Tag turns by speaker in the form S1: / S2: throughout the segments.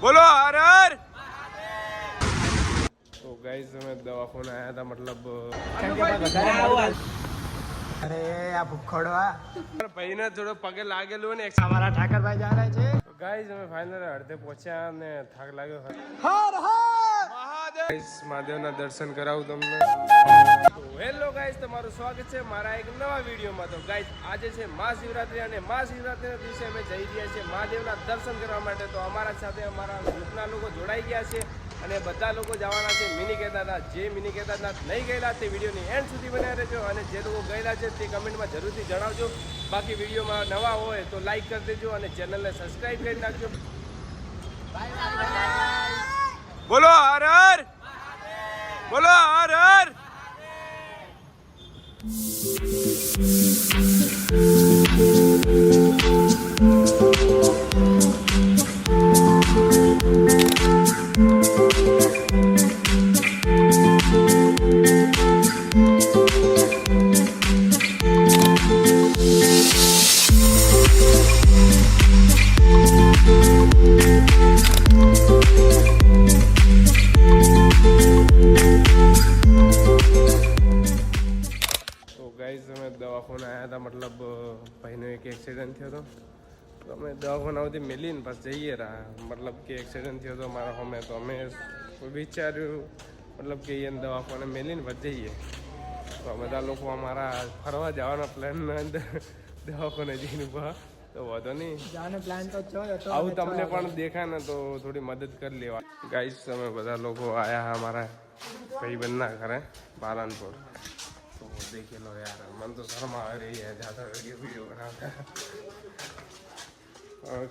S1: બોલો હર હર! તો ગાઈઝ અમે દવાખાને આવ્યા હતા મતલબ
S2: અરે આ ભૂખોડવા
S1: ભાઈને થોડો પગે લાગેલું ને
S2: અમારા ઠાકરભાઈ જા રહ્યા છે
S1: ગાઈઝ અમે ફાઇનલ અડધે પહોંચ્યા અને થાક લાગ્યો.
S2: હર હર!
S1: મહાદેવના દર્શન કરાવું તમને. હેલો ગાઈઝ તમારું સ્વાગત છે મારા એક નવા વિડીયોમાં. તો ગાઈસ આજે છે મહાશિવરાત્રી અને મહાશિવરાત્રીના દિવસે અમે જઈ રહ્યા છીએ મહાદેવના દર્શન કરવા માટે. તો અમારા સાથે અમારા ગ્રુપના લોકો જોડાઈ ગયા છે અને બધા લોકો જવાના છે. મિની કેદારનાથ જે મિની કેદારનાથ નહીં ગયેલા તે વિડીયોની એન્ડ સુધી બનાવી રહેજો અને જે લોકો ગયેલા છે તે કમેન્ટમાં જરૂરથી જણાવજો. બાકી વિડીયોમાં નવા હોય તો લાઈક કરી દેજો અને ચેનલને સબસ્ક્રાઈબ કરી નાખજો. બોલો હર હર! બોલો હર હર. તો મતલબ ભાઈનો એક એક્સિડન્ટ થયો હતો. તો અમે દવાખાના સુધી મેલીને પાછા જઈએ રહ્યા મતલબ કે એક્સિડન્ટ થયો હતો મારા હોમે તો અમે વિચાર્યું મતલબ કે એને દવાખાને મેલીને પાછા જઈએ. તો બધા લોકો અમારા ફરવા જવાના પ્લાનના અંદર દવાખાને જઈને ઊભા તો વાંધો નહીં.
S2: પ્લાન તો
S1: આવું તમને પણ દેખાય ને તો થોડી મદદ કરી લેવા ગાઈસ અમે બધા લોકો આવ્યા અમારા ભાઈબંધના ઘરે પાલનપુર. દેખી લો યાર મને તો શરમ આવે રહી है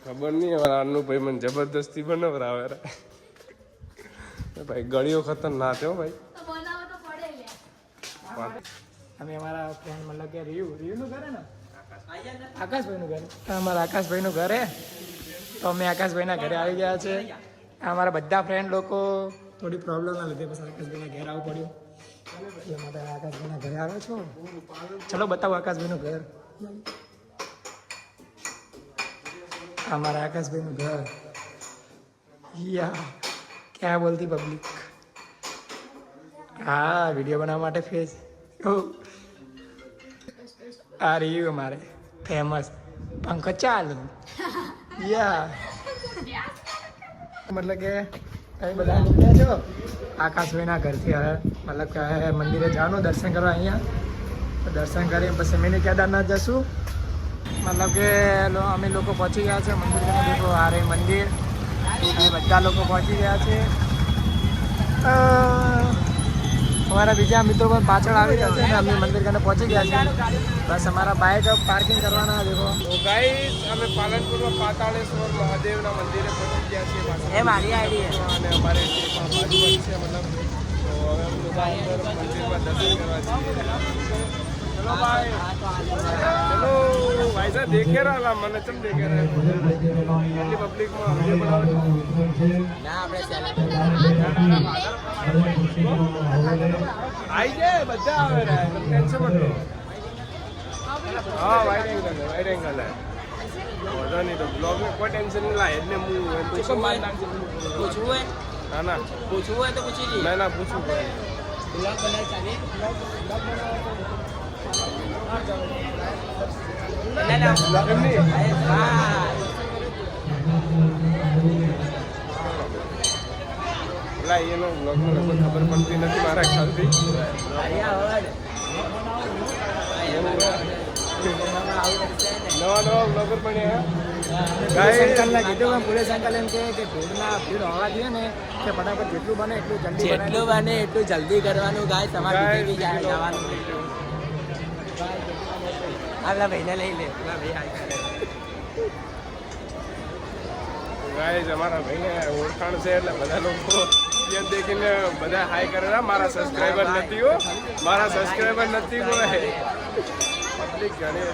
S1: ખબર નહીં હવે આનું ભાઈ મને જબરદસ્તી બનાવરાવે રે એ ભાઈ ગળીઓ ખતરનાક હો ભાઈ
S2: અમે અમારા ફ્રેન્ડ મતલબ કે રિયુ, રિયુનું ઘરે ને? આકાશભાઈનું ઘર. અમારા આકાશભાઈનું ઘરે. તો અમે આકાશભાઈના ઘરે આવી ગયા છે. અમારા બધા ફ્રેન્ડ લોકો થોડી પ્રોબ્લેમના લીધે પછી આકાશભાઈના ઘેર આવવું પડ્યું. આકાશભાઈના ઘરે આવ્યો છો? ચલો બતાવો આકાશભાઈનું ઘર. આ અમારા આકાશભાઈનું ઘર. યા, ક્યાં બોલતી પબ્લિક હા વીડિયો બનાવવા માટે ફેસ. આ રહ્યું અમારે. ફેમસ પંકજ, ચાલુ. યા. મતલબ કે બધા નીકળ્યા છો આકાશભાઈના ઘરથી હવે મતલબ કે મંદિરે જવાનું દર્શન કરવા અહીંયા. તો દર્શન કરી પછી મિની કેદારનાથ જશું. મતલબ કે અમે લોકો પહોંચી ગયા છે મંદિર કને દેખો આ રહી મંદિર. બધા લોકો પહોંચી ગયા છે. અમારા બીજા મિત્રો પણ પાછળ આવી રહ્યા છે અમે મંદિર કને પહોંચી ગયા છીએ બસ અમારા બાઇક પાર્કિંગ કરવાના દેખો.
S1: તો ગાઈસ અમે પાલનપુરમાં પાતાળેશ્વર મહાદેવના મંદિરે પહોંચી ગયા છીએ.
S2: એ મારી આઈડી
S1: અને અમારે બાજુમાં છે મતલબ તો હવે અમે લોકો અંદર મંદિરમાં દર્શન કરવા છીએ ચલો ભાઈ ચલો ભાઈ સાહેબ દેખે રહ્યા મને ચમ દેખે રહ્યા એટલી પબ્લિકમાં વીડિયો બનાવો આઈ જાય બધા આવે રહ્યા ટેન્શન મત લો હા વાઈટ એંગલ વાઈટ એંગલ વધો નહીં તો બ્લોગ ને કોઈ ટેન્શન નહીં લાય એટલે હું પૂછું.
S3: પૂછવું હોય
S1: ના ના.
S3: પૂછવું હોય તો પૂછી લઈએ
S1: ના ના પૂછું કોઈ
S3: બ્લોગ બનાવી ચાલે
S1: એમ નહીં
S3: હા.
S1: પેલા એનો બ્લોગમાં લગભગ ખબર પડતી નથી મારા ખ્યાલથી. નવા નવા બ્લોગર પણ
S2: જેટલું બને એટલું જલ્દી
S3: જેટલું એટલું જલ્દી કરવાનું ગાય તમારે જવાનું. ભાઈને લઈ લે.
S1: ગાઈઝ અમારા ભાઈને ઓળખાણ છે એટલે બધા લોકો દેખીને બધા હાય કરે મારા સબસ્ક્રાઈબર નથી હો. મારા સબસ્ક્રાઈબર નથી કોઈ પબ્લિક ઘણી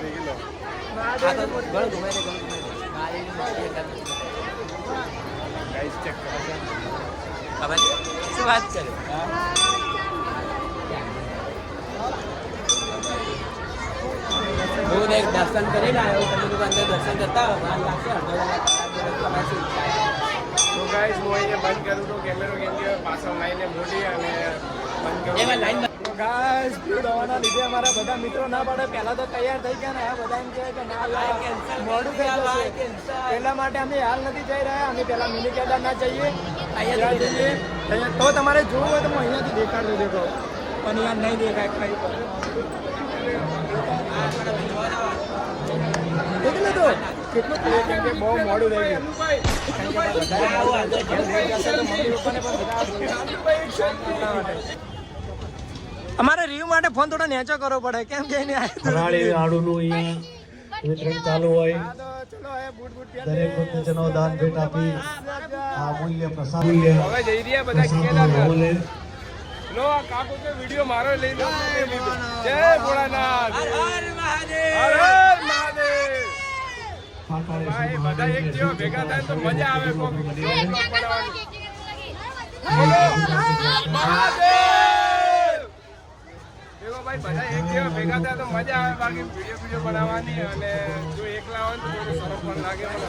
S3: તો હું એક દર્શન કરીને આવ્યો તમે લોકો અંદર દર્શન કરતા હોય બહાર લાગશે થાય?
S1: ગાઈસ હું અહીંયા બંધ કરું તો કેમેરો કેમ કે પાછો લાઈને મોટી અને બંધ કરું
S2: તો ગાઈસ ભીડ હોવાના લીધે અમારા બધા મિત્રો ના પાડે પહેલા તો તૈયાર થઈ ગયા ને આ બધા એમ કહે કે ના મોડું થઈ જશે એટલા માટે અમે હાલ નથી જઈ રહ્યા અમે પહેલા મિની કેદારનાથ જઈએ અહીંયા જઈએ તો તમારે જોવું હોય તો હું અહીંયાથી દેખાડું દેખો પણ અહીંયા નહીં દેખાય કઈ તો કેટલું કેમ કે બહુ મોડું રહી ગયું અમારે રીવ માટે ફોન થોડો નેચો કરવો પડે. કેમ કે એને આ તો-
S4: ફરાળી લાડુનું અહીંયા વિતરણ ચાલુ હોય.
S2: તો
S4: દરેક ભક્તજનો દાન ભેટ આપી. આ મૂલ્ય પ્રસાદ. મૂલ્ય
S1: હવે જઈ રહ્યા બધા કેદારનાથ
S4: લાભ લે
S1: લો આ કાકો કે વિડિયો મારો લઈ લો. જય ભોળાનાથ. હર હર મહાદેવ.
S4: ફાટાળે
S1: ભાઈ
S4: શ્રી
S1: બધા એક જેવા ભેગા થાય તો મજા આવે મહાદેવ. દેવો ભાઈ, બધા એક જેવા ભેગા થાય તો મજા આવે, બાકી વીડિયો વીડિયો બનાવવાની અને જો એકલા હોય તો થોડું સરસ પણ લાગે, પણ.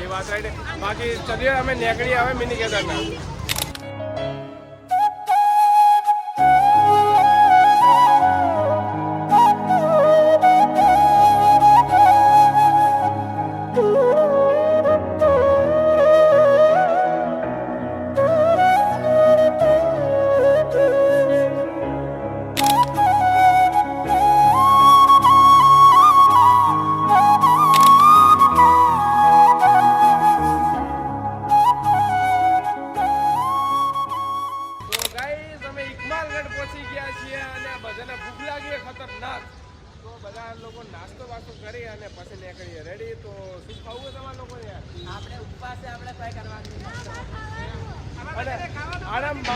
S1: એ વાત રાઈટ બાકી ચલીએ અમે નેકળી આવે, મિની કેદારનાથ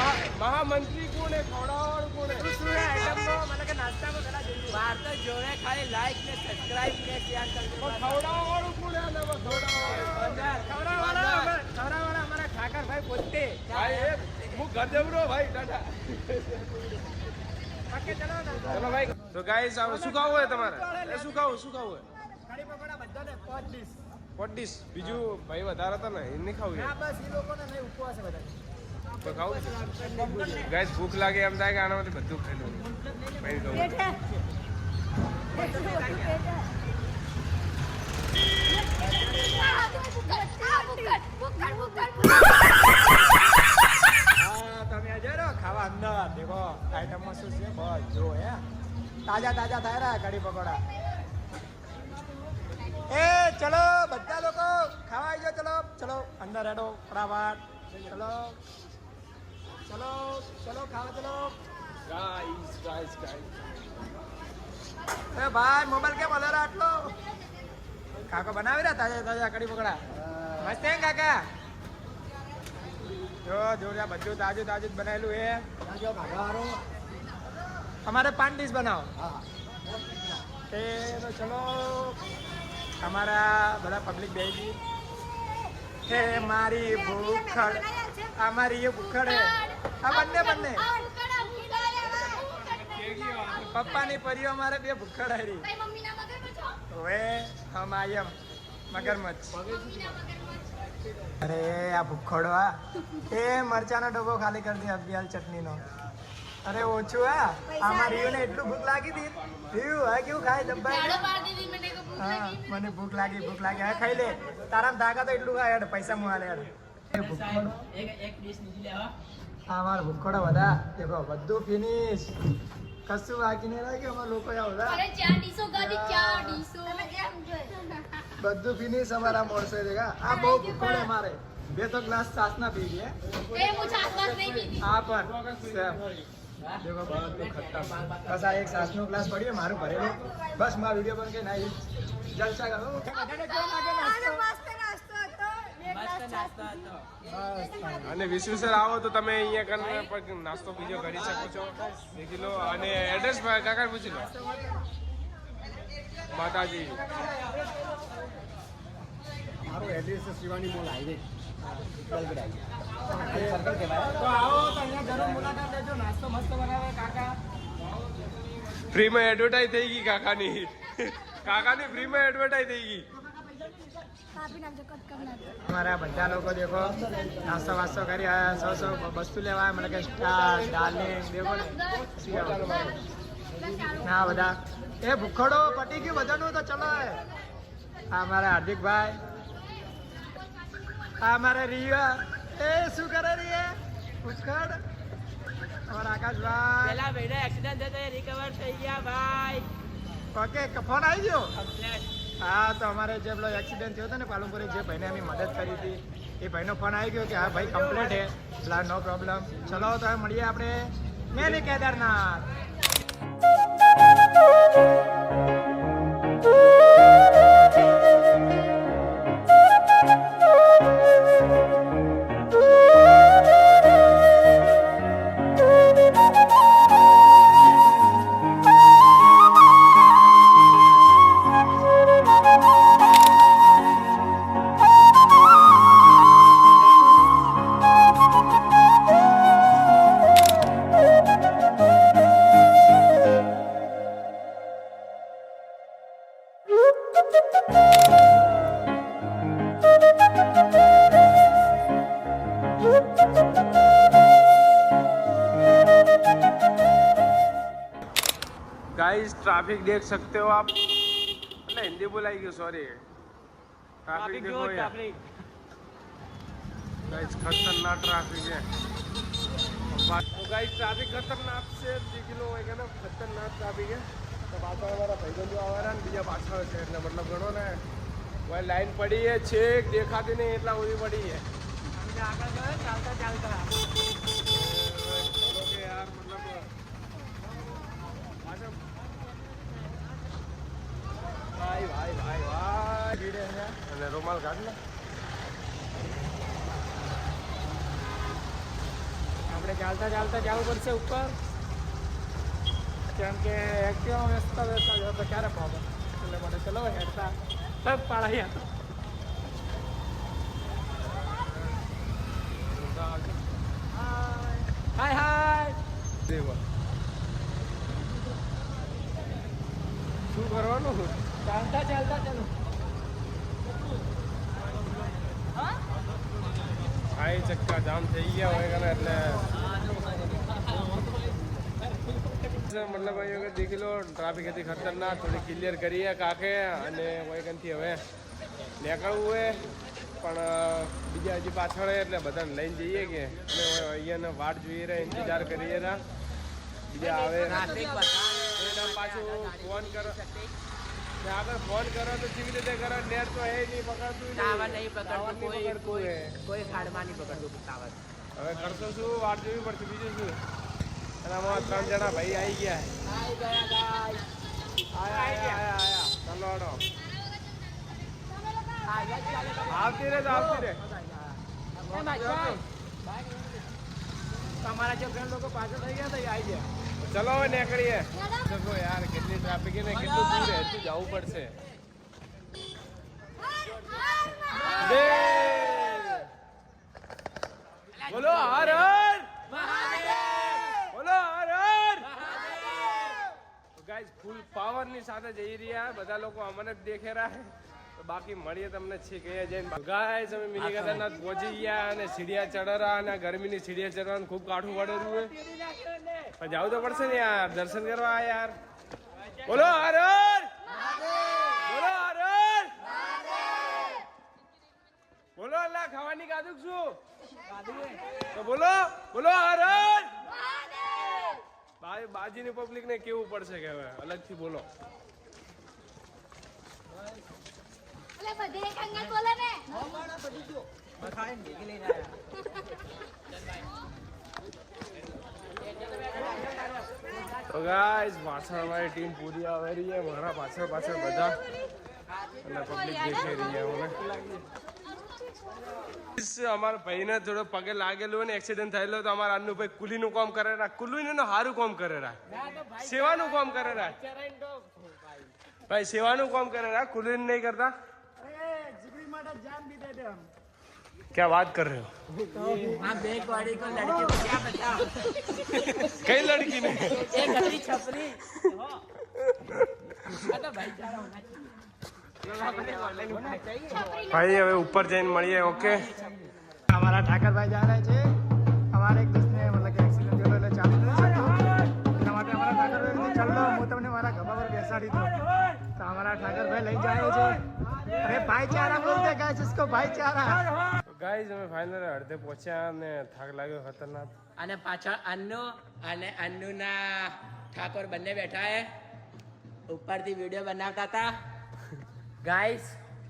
S1: મહામંત્રી કોણ હે ખવડાવવાળું કોણ હે
S3: બહાર તો જોડે ખાલી લાઈક ને સબસ્ક્રાઇબ ને શેર કરજો
S1: ખવડાવવાનું કોણ હે આનામાં ખવડાવવાળું ભાઈ એ હું ઘર જવરો ભાઈ ટાટા ચલો ભાઈ. તો ગાઈસ આવો શું ખાવું હોય તમારે? એ શું ખાવું શું ખાવું હોય?
S2: કઢી પકોડા બધાને પાંચ ડીશ.
S1: બીજું ભાઈ વધારે હતા ને એ નહીં ખાવું
S2: બસ એ લોકોને નહીં ઉપવાસ બધા
S1: તો ખાવું ગાઈસ ભૂખ લાગે એમ થાય કે આનામાંથી બધું ખાઈ લઉં. ભાઈ
S2: હા, તમે આજે ખાવા અમદાવાદ. દેખો આઈટમમાં શું છે? જો હે. તાજા તાજા થાય રહ્યા કઢી પકોડા. એ, ચલો, બધા લોકો, ખાવા આવી જાઓ, ચલો. ચલો, અંદર હેડો, ફટાફટ. ચલો. ચલો ચલો ખાવા ચલો.
S1: ગાઈસ ગાઈસ ગાઈસ
S2: એ ભાઈ મોબાઈલ કેમ અલર આટલો? કાકો બનાવી રહ્યા તાજા તાજા કઢી પકોડા? મસ્ત હે કાકા? જો જો આ બધું તાજું તાજું જ બનાવેલું હે. અમારે પાન ડીશ બનાવો. તે તો ચલો અમારા બધા પબ્લિક બે ગઈ. હે મારી ભૂખડ. અમારી એ ભૂખડ હે. આ બંને બંને. પપ્પાની પરીઓ અમારે બે ભૂખડ હારી હવે હમ આયમ મગરમચ્છ. અરે આ ભૂખડો આ. એ મરચાનો ડબ્બો ખાલી કરી દે અભિયાલ ચટણીનો. અરે ઓછું હા? આમાં રીયુને એટલું ભૂખ લાગી હતી. રીયુ હા કેવું ખાય ડબ્બા હા મને ભૂખ લાગી ભૂખ લાગી. હા ખાઈ લે. તારા ધાગા તો એટલું ખાય પૈસા મુઆ લે
S3: એક એક ડીશ નીચે લેવા.
S2: આ મારો ભૂખડો બધા દેખો બધું ફિનિશ કશું બાકી નહીં રાખ્યું અમારા લોકો આ બધા. બધું ફિનિશ અમારા મોડસે દેખા આ બહુ ભૂખડો મારે. બે તો ગ્લાસ છાસના પી ગયા. હા પણ. દેખો બધું ખતમ બસ આ એક છાસનો ગ્લાસ પડ્યો મારું ભરેલું. બસ મારો વીડિયો પણ કે ના જલસા કરો બધાને કેવો લાગે નાસ્તો?
S3: મસ્ત નાસ્તો હતો
S2: બસ
S1: અને વિશ્વ સર આવો તો તમે અહીંયા કરીને પણ નાસ્તો બીજો કરી શકો છો. દેખી લો. અને એડ્રેસ કાકા પૂછી લો. માતાજી.
S4: મારું એડ્રેસ છે શિવાની મોલ હાઈવે
S2: તો આવો તો અહીંયા જરૂર મુલાકાત લેજો. નાસ્તો મસ્ત બનાવે કાકા.
S1: ફ્રીમાં એડવર્ટાઈઝ થઈ ગઈ કાકાની. કાકાની ફ્રીમાં એડવર્ટાઈઝ થઈ ગઈ.
S2: અમારા બધા લોકો દેખો નાસ્તો વાસ્તો કરી આવ્યા સો સો વસ્તુ લેવા મને કે સ્ટાર દાલ ને દેખો ના. બધા. એ ભૂખડો પટી ગયું બધાનું તો ચલો આ અમારા હાર્દિકભાઈ. આ અમારા રિયા. એ શું કરે રિયે? ભૂખડ. અમારા આકાશભાઈ.
S3: પેલા ભાઈ એક્સિડન્ટ થયો રિકવર થઈ ગયા ભાઈ.
S2: ઓકે ફોન આવી ગયો? હા, તો અમારે જે પેલો એક્સિડન્ટ થયો હતો ને પાલનપુરે, જે ભાઈને અમે મદદ કરી હતી, એ ભાઈનો ફોન આવી ગયો કે, હા, ભાઈ કમ્પ્લેટ હે. પ્લા નો પ્રોબ્લેમ ચલો, તો મળીએ આપણે. મેરી કેદારનાથ.
S1: ट्रैफिक देख सकते हो आप એટલે હિન્દી બોલાઈ ગયું સોરી ટ્રાફિક દેખો યાર गाइस खतरनाक ट्रैफिक है तो गाइस ट्रैफिक खतरनाक છે દેખ લો હોય કે ને ખતરનાક ટ્રાફિક છે તો પાછળ અમારા ભાઈબંધો આવવાના ને બીજા પાછળ છે એટલે મતલબ ગણો ને ભાઈ લાઈન પડી છે છેક દેખાતી નહીં એટલા સુધી પડી છે
S3: ચાલતા ચાલતા
S1: રૂમાલ કાઢ ને
S2: આપણે ચાલતા ચાલતા જવું પડશે ઉપર. કેમ કે એક્ટિવા વેચતા વેચતા જાવ તો ક્યારે પહોંચે એટલે મને ચલો હેડતા. સબ પાડ્યા હાય હાય
S1: દેવા શું કરવાનું?
S2: ચાલતા ચાલતા ચાલો
S1: હાઈ ચક્કા જામ થઈ ગયા હોય કે એટલે મતલબ અહીંયા આગળ દેખી લો ટ્રાફિક હતી ખતરનાક થોડી ક્લિયર કરીએ કાકે અને વૈકનથી હવે નીકળવું હોય પણ બીજા હજી પાછળ એટલે બધાને લઈને જઈએ કે અને અહીંયાને વાટ જોઈએ રહ્યા ઇંતજાર કરીએ રહ્યા. બીજા આવે. પાછું ફોન કરો. ને આગળ ફોન કરો તો કેવી રીતે કરો નેટ તો હે નહીં પકડતું
S3: ટાવર નહીં પકડતું કોઈ કોઈ. કોઈ ખાડમાં નહીં પકડતું ટાવર
S1: હવે કરશો શું? વાટ જોવી પડશે બીજું શું? અને અમારા ત્રણ જણા ભાઈ આવી ગયા.
S3: આવી ગયા ગાઈસ
S1: આયા આયા આયા. ચાલો આવતી રે આવતી રે.
S2: તમારા જે ફ્રેન્ડ લોકો પાછળ થઈ ગયા તો આવી ગયા.
S1: ચલો હવે નીકળીએ. ચલો યાર, કેટલી ટ્રાફિક ને કેટલું દૂર છે. તું જવું પડશે. બોલો, હર હર. બોલો, હર હર. ગાઈઝ ફૂલ પાવરની સાથે જઈ રહ્યા. બધા લોકો અમને જ દેખે રહ્યા. બાકી મળીએ તમને છે કે જઈને. ગાઈસ અમે પહોંચી ગયા અને સીડિયા ચડરા અને ગરમીની સીડિયા ચડવાનું ખૂબ કાઠું પડેલું હોય પણ જવું તો પડશે ને યાર, દર્શન કરવા યાર. બોલો હર હર બોલો બોલો અલ્લાહ ખાવાની કાદુક શું તો બોલો બોલો હર હર બા- બાજીની પબ્લિક ને કેવું પડશે કે હવે? અલગથી બોલો. એટલે પાછળ મારી ટીમ પૂરી આવી રહી છે. મારા પાછળ પાછળ બધા. પબ્લિક અમારા ભાઈને થોડો પગે લાગેલું ને એક્સિડન્ટ થયેલો, તો અમારા અન્નુ ભાઈ કુલીનું કામ કરે રાખ. કુલીનું ને સારું કામ કરે સેવાનું કામ કરે ભાઈ, સેવાનું કામ કરે રાખ. કુલીન નહીં કરતા? क्या बात कर रहे हो कई लड़की ने
S3: एक गली छपरी
S1: ભાઈ હવે ઉપર જઈને મળીએ ઓકે?
S2: અમારા ઠાકરભાઈ જા રહ્યા છે. અમારે એક દોસ્તને મતલબ કે એક્સિડન્ટ થયો એટલે ચાલી રહ્યો છે એના માટે અમારા ઠાકરભાઈ ચાલો હું તમને મારા ગભા પર બેસાડી દઉં. તો અમારા ઠાકરભાઈ લઈ જાય છે. ભાઈચારા બોલતે ગાઈસ इसको ભાઈચારા
S1: ગાઈઝ અમે ફાઇનલ અડધે પહોંચ્યા અને થાક લાગ્યો ખતરનાક
S3: અને પાછળ અન્નુ અને અન્નુના ઠાકોર બંને બેઠા હે ઉપરથી વિડીયો બનાવતા હતા ગાઈસ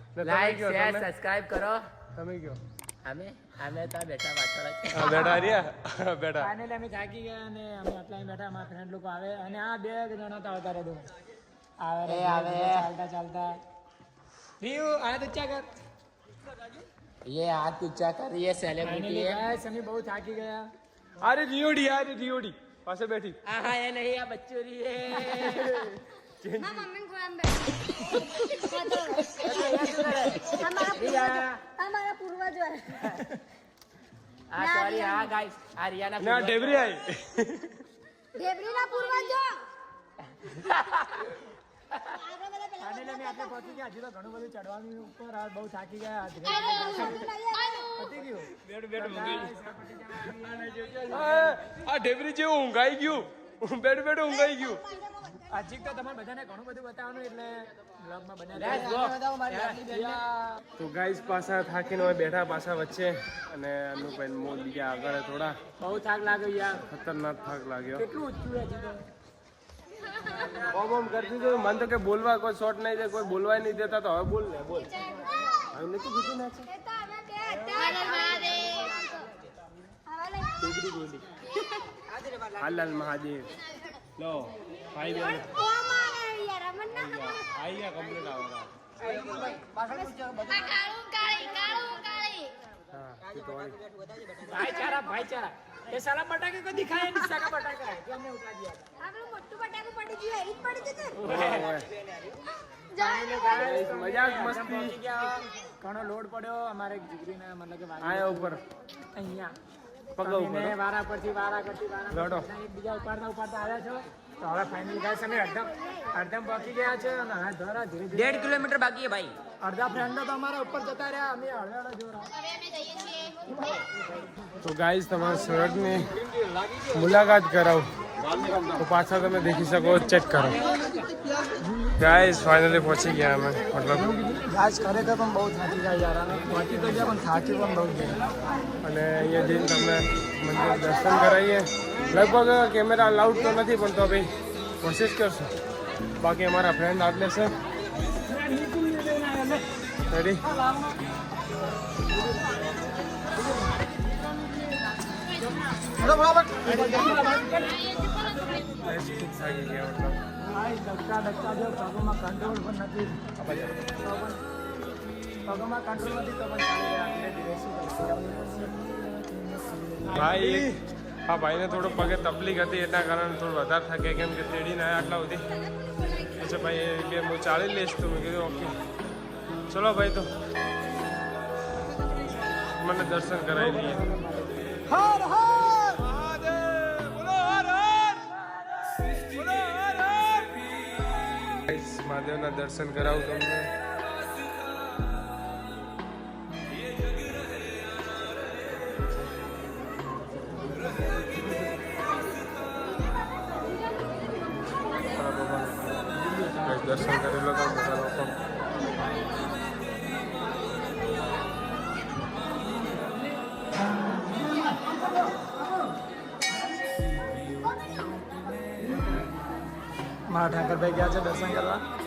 S1: ને તમે
S3: લાઈક
S1: કયો,
S3: શેર
S1: તમે?
S3: સબસ્ક્રાઇબ કરો
S1: તમે કયો
S3: અમે અમે તો બેઠા પાછળ જ.
S1: હા, બેઠા રહ્યા બેઠા
S2: ફાઇનલી અમે થાકી ગયા અને અમે આટલા અહીં બેઠા અમારા ફ્રેન્ડ લોકો આવે અને આ બે જણા તો આવતા રહેતું આવે
S3: એ
S2: રે,
S3: આવે.
S2: ચાલતા ચાલતા રીયુ આ તો ચા કર
S3: ये हाथ ऊंचा कर ये सेलिब्रिटी
S2: ફાઇનલી
S3: है
S2: ગાઈસ અમે બહુ થાકી ગયા
S1: અરે રીઓડી અરે રીઓડી પાસે બેઠી
S3: आहा ये नहीं है बच्चोरी है
S5: મારા મમ્મીને ખોળામાં બેઠી. અમારા પૂર્વજો- અમારા પૂર્વજો
S3: आ सॉरी हाँ गाइस आ रियाना
S1: ના ઢેબરી આવી
S5: ઢેબરીના પૂર્વજો
S2: ફાઇનલી અમે આટલે પહોંચી ગયા હજી તો ઘણું બધું ચડવાનું ઉપર આ બહુ થાકી ગયા ધીરે ધીરે પતી ગયું?
S1: આ આ ઢેબરી જેવું ઊંઘાઈ ગયું. બેઠું બેઠું ઊંઘાઈ ગયું.
S2: હજી તો તમારે બધાને ઘણું બધું બતાવવાનું એટલે બ્લોગમાં
S1: તો ગાઈસ પાછા થાકીને હવે બેઠા પાછા વચ્ચે અને મોલ બીજા આગળ થોડા.
S2: બહુ થાક લાગ્યો યાર.
S1: ખતરનાક થાક લાગ્યો.
S2: કેટલું ઊંચું હજી
S1: ઓમ ઓમ કરતી તો મન તો કે બોલવા કોઈ શોર્ટ નહીં દે કોઈ બોલવા નહીં દેતા તો હવે બોલ ને બોલ. હવે નથી કીધું ના
S5: અત્યારે
S1: હાલાલ મહાદેવ. લો ભાઈ બેન. આઈ ગયા કમ્પ્લીટ.
S2: ભાઈચારા ભાઈચારા. એ સાલા બટાકે કો દિખાય નહીં સાકા બટાકા. હે. કે અમને ઉઠા દિયા
S5: આપણું મોટું બટાકું પડી ગયું એરી પડી ગયું. જા.
S1: મજાક મસ્તી.
S2: પહોંચી ગયા. ઘણો લોડ પડ્યો અમારે જીગરીના મતલબ કે વાગી
S1: આયા ઉપર.
S2: અહીંયા.
S1: પગા ઉપર
S2: વારા પરથી વારા કરતી વારા એકબીજા આવ્યા છો. ફાઇનલ ગાઈસ અમે અડધમ અડધમ પહોંચી ગયા છે
S3: ડેઢ કિલોમીટર બાકી છે
S2: અડધા ફ્રેન્ડો તો અમારા ઉપર જતા રહ્યા અમે
S1: તો ગાઈસ તમારા સુરતની મુલાકાત કરાવ. તો પાછા તમે દેખી શકો ચેક કરો. ગાઈઝ ફાઇનલી પહોંચી ગયા અમે. મતલબ
S2: ગાઈસ ખરેખર પણ બહુ થાકી ગયા યાર અને પહોંચી તો ગયા પણ થાકી પણ બહુ ગયા.
S1: અને અહીંયા જઈને તમને મંદિર દર્શન કરાવીએ. લગભગ કેમેરા અલાઉડ તો નથી પણ તો ભાઈ કોશિશ કરશું. બાકી અમારા ફ્રેન્ડ આટલે છે. રેડી બરાબર.
S2: ભાઈ ધક્કા ધક્કા જો પગોમાં કંટ્રોલ પણ નથી. પગોમાં કંટ્રોલ નથી તો પણ?
S1: ભાઈ. હા ભાઈને થોડો પગે તકલીફ હતી એના કારણે થોડું વધારે થાકે કેમ કે તેડીને આવ્યા આટલા સુધી. પછી ભાઈ એ કે હું ચાલી લઈશ તો મેં કીધું ઓકે. ચલો ભાઈ તો. મને દર્શન કરાવી દઈએ.
S2: હર હર
S1: મહાદેવના દર્શન કરાવું તમને.
S2: ઠાકરભાઈ ગયા છે દર્શન કરવા.